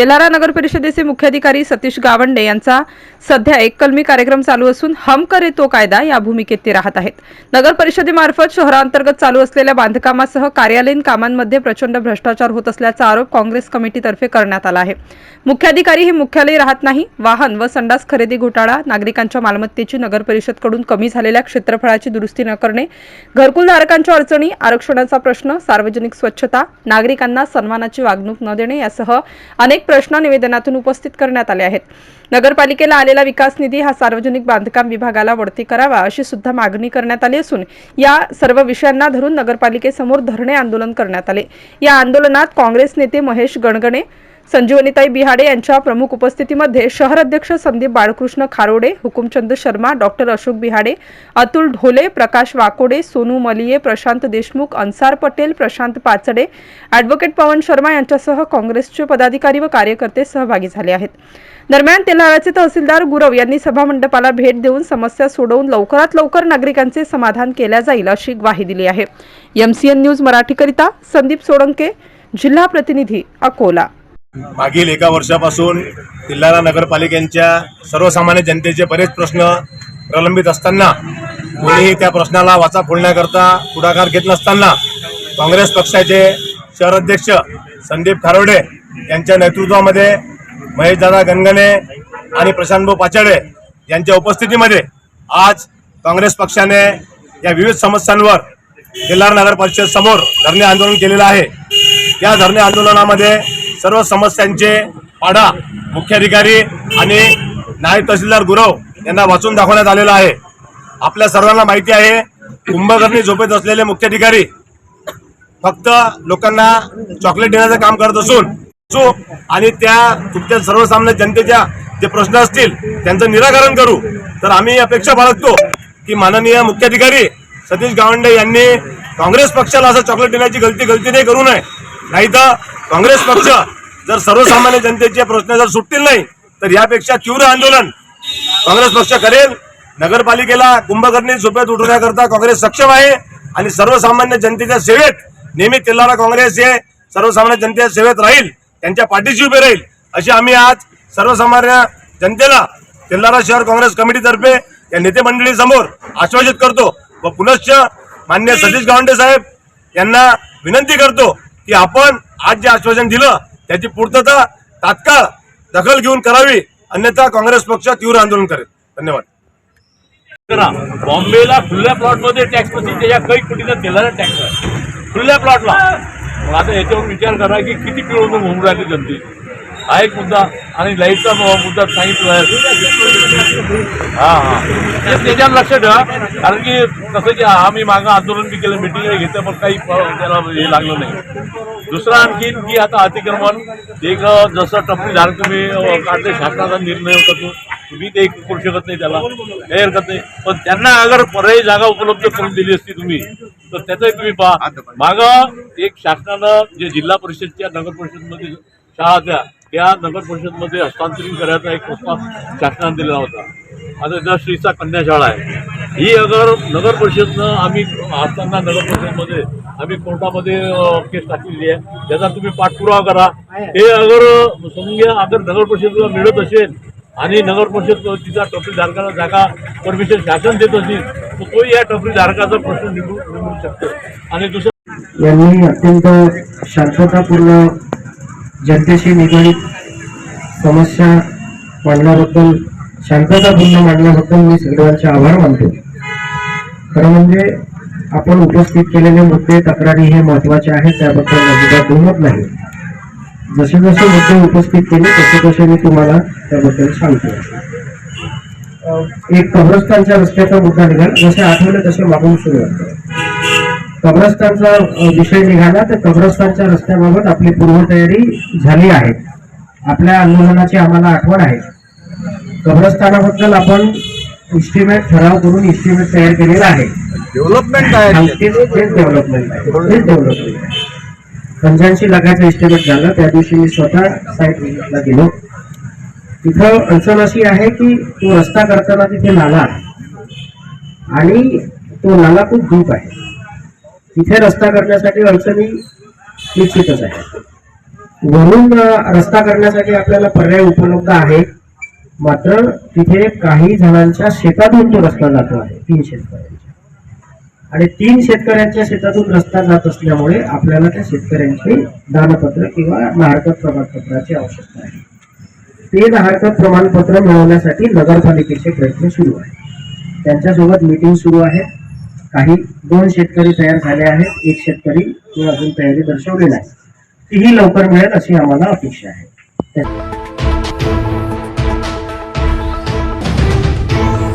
तेलारा नगर परिषदेचे मुख्याधिकारी सतीश गावंडे यांचा सध्या एक कलमी कार्यक्रम चालू असून हम करे तो कायदा या भूमिकेत ते राहत आहेत. नगर परिषदेमार्फत शहरांतर्गत चालू असलेल्या बांधकामासह कार्यालयीन कामांमध्ये प्रचंड भ्रष्टाचार होत असल्याचा आरोप काँग्रेस कमिटीतर्फे करण्यात आला आहे. मुख्याधिकारी हे मुख्यालय राहत नाही. वाहन व संडास खरेदी घोटाळा नागरिकांच्या मालमत्तेची नगर परिषदकडून कमी झालेल्या क्षेत्रफळाची दुरुस्ती न करणे घरकुलधारकांच्या अडचणी आरक्षणाचा प्रश्न सार्वजनिक स्वच्छता नागरिकांना सन्मानाची वागणूक न देणे यासह अनेक प्रश्न निवेदनातून उपस्थित करण्यात आले आहेत. नगरपालिकेला आलेला विकास निधी हा सार्वजनिक बांधकाम विभागाला वळती करावा अशी सुद्धा मागणी करण्यात आली असून या सर्व विषयांना धरून नगरपालिकेसमोर धरणे आंदोलन करण्यात आले. या आंदोलनात काँग्रेस नेते महेश गणगणे संजीवनीताई बिहाडे यांच्या प्रमुख उपस्थितीमध्ये शहर अध्यक्ष संदीप बाळकृष्ण खारोडे हुकुमचंद शर्मा डॉक्टर अशोक बिहाडे अतुल ढोले प्रकाश वाकोडे सोनू मलिये प्रशांत देशमुख अन्सार पटेल प्रशांत पाचडे ॲडव्होकेट पवन शर्मा यांच्यासह काँग्रेसचे पदाधिकारी व कार्यकर्ते सहभागी झाले आहेत. दरम्यान तेल्हाराचे तहसीलदार गुरव यांनी सभामंडपाला भेट देऊन समस्या सोडवून लवकरात लवकर नागरिकांचे समाधान केल्या जाईल अशी ग्वाही दिली आहे. एमसीएन न्यूज मराठीकरिता संदीप सोळंके जिल्हा प्रतिनिधी अकोला. मागील एका वर्षापासून तिल्लारा नगरपालिकेच्या सर्वसामान्य जनतेचे बरेच प्रश्न प्रलंबित असताना कोणीही त्या प्रश्नाला वाचा फोडण्याकरता पुढाकार घेत नसताना काँग्रेस पक्षाचे शहर अध्यक्ष संदीप खारोडे यांच्या नेतृत्वामध्ये महेशदादा गणगणे आणि प्रशांतभाऊ पाचाडे यांच्या उपस्थितीमध्ये आज काँग्रेस पक्षाने या विविध समस्यांवर तेल्हार नगर परिषद समोर धरणे आंदोलन केलेलं आहे. या धरणे आंदोलनामध्ये सर्व समस्यांचे पाडा मुख्याधिकारी आणि नायब तहसीलदार गुरव यांना वाचून दाखवण्यात आलेला आहे. आपल्या सर्वांना माहिती आहे कुंभकर्णी झोपेत असलेले मुख्याधिकारी फक्त लोकांना चॉकलेट देण्याचं काम करत असून सो आणि त्या तुमच्या सर्वसामान्य जनतेच्या जे प्रश्न असतील त्यांचं निराकरण करू. तर आम्ही अपेक्षा बाळगतो की माननीय मुख्याधिकारी सतीश गावंडे यांनी काँग्रेस पक्षाला असं चॉकलेट देण्याची गलती गलतीने करू नये. नाही तर काँग्रेस पक्ष जर सर्वसामान्य जनतेचे प्रश्न जर सुटतील नाही तर यापेक्षा तीव्र आंदोलन काँग्रेस पक्ष करेल. नगरपालिकेला कुंभकर्णी झोपेत उठवण्याकरता काँग्रेस सक्षम आहे आणि सर्वसामान्य जनतेच्या सेवेत नेहमी तेलारा काँग्रेस हे सर्वसामान्य जनतेच्या सेवेत राहील त्यांच्या पाठीशी उभे राहील. अशी आम्ही आज सर्वसामान्य जनतेला तेलारा शहर काँग्रेस कमिटीतर्फे या नेते मंडळीसमोर आश्वासित करतो व पुनश्च मान्य सतीश गावंडे साहेब यांना विनंती करतो की आपण आज जे आश्वासन दिलं त्याची पूर्तता तात्काळ दखल घेऊन करावी अन्यथा काँग्रेस पक्ष तीव्र आंदोलन करेल. धन्यवाद. करा. बॉम्बेला खुल्या प्लॉटमध्ये टॅक्स पडते त्याच्या काही कोटीचा दिला टॅक्स. आहे खुल्या प्लॉटला. मग आता याच्यावर विचार करा की किती पिळवणूक होऊन राहिली जनते. हा एक मुद्दा आणि लाईटचा मुद्दा सांगितला हा हा. त्याच्यावर लक्ष ठेवा. कारण की कसं की आम्ही मागं आंदोलन बी केलं मिटिंग घेतलं पण काही त्याला हे लागलं नाही. दुसरं आणखीन की आता अतिक्रमण. एक जसं टप्पी झालं तुम्ही काढले शासनाचा निर्णय होता तो. तुम्ही ते करू शकत नाही त्याला. काही हरकत नाही. पण त्यांना अगर पर्यायी जागा उपलब्ध करून दिली असती तुम्ही तर त्याचंही तुम्ही पहा. मागं एक शासनानं जे जिल्हा परिषदच्या नगर परिषदमध्ये शाळा होत्या त्या नगर परिषदमध्ये हस्तांतरित करायचा एक प्रस्ताव शासनाने दिलेला होता. आता त्या श्रीचा कन्या शाळा आहे. ही अगर नगर परिषदनं आम्ही असताना नगर परिषदमध्ये आम्ही कोर्टामध्ये केस टाकलेली आहे. त्याचा तुम्ही पाठपुरावा करा. हे अगर समजून घ्या अगर नगर परिषद मिळत असेल आणि नगर परिषद तिचा टोपली धारकाला जागा परमिशन शासन देत असेल तर तोही या टोपली धारकाचा प्रश्न निघू निवडू शकतो. आणि दुसरं यांनी अत्यंत शांततापूर्ण जनतेशी निगडीत समस्या मांडल्याबद्दल शांतता पूर्ण मांडल्याबद्दल मी सगळ्यांचे आभार मानतो. खरं म्हणजे आपण उपस्थित केलेले मुद्दे तक्रारी हे महत्त्वाचे आहेत त्याबद्दल अजिबात दुमत नाही. जसे जसे मुद्दे उपस्थित केले तसे तसे मी तुम्हाला त्याबद्दल सांगतो. एक कब्रस्तानच्या रस्त्याचा मुद्दा निघाला. जसे आठवले तसे मागून सुरुवात कब्रस्तानचा विषय निघाला तर कब्रस्तानच्या रस्त्याबाबत आपली पूर्वतयारी झाली आहे. आपल्या आंदोलनाची आम्हाला आठवण आहे. कब्रस्तानाबद्दल आपण इस्टिमेट ठराव करून इस्टिमेट तयार केलेला आहे. डेव्हलपमेंट डेव्हलपमेंट आहे. डेव्हलपमेंट आहे. पंजांशी लाखाचं इस्टिमेट झालं. त्या दिवशी मी स्वतः साईट व्हिजिटला गेलो. तिथं अडचण अशी आहे की तो रस्ता करताना तिथे नाला आणि तो नाला खूप डीप आहे. तिथे रस्ता करण्यासाठी अडचणी निश्चितच आहे वरून रस्ता करण्यासाठी आपल्याला पर्याय उपलब्ध आहे. मात्र तिथे काही जणांच्या शेतातून तो रस्ता जातो आहे तीन शेतकऱ्यांच्या. आणि तीन शेतकऱ्यांच्या शेतातून रस्ता जात असल्यामुळे आपल्याला त्या शेतकऱ्यांचे दानपत्र किंवा नाहरकत प्रमाणपत्राची आवश्यकता आहे. ते नाहरकत प्रमाणपत्र मिळवण्यासाठी नगरपालिकेचे प्रयत्न सुरू आहेत. त्यांच्यासोबत मीटिंग सुरू आहे काही दोन शेतकरी तयार झाले आहेत एक शेतकरी अजून तयारी दर्शवलेला आहे. तीही लवकर मिळेल अशी आम्हाला अपेक्षा आहे.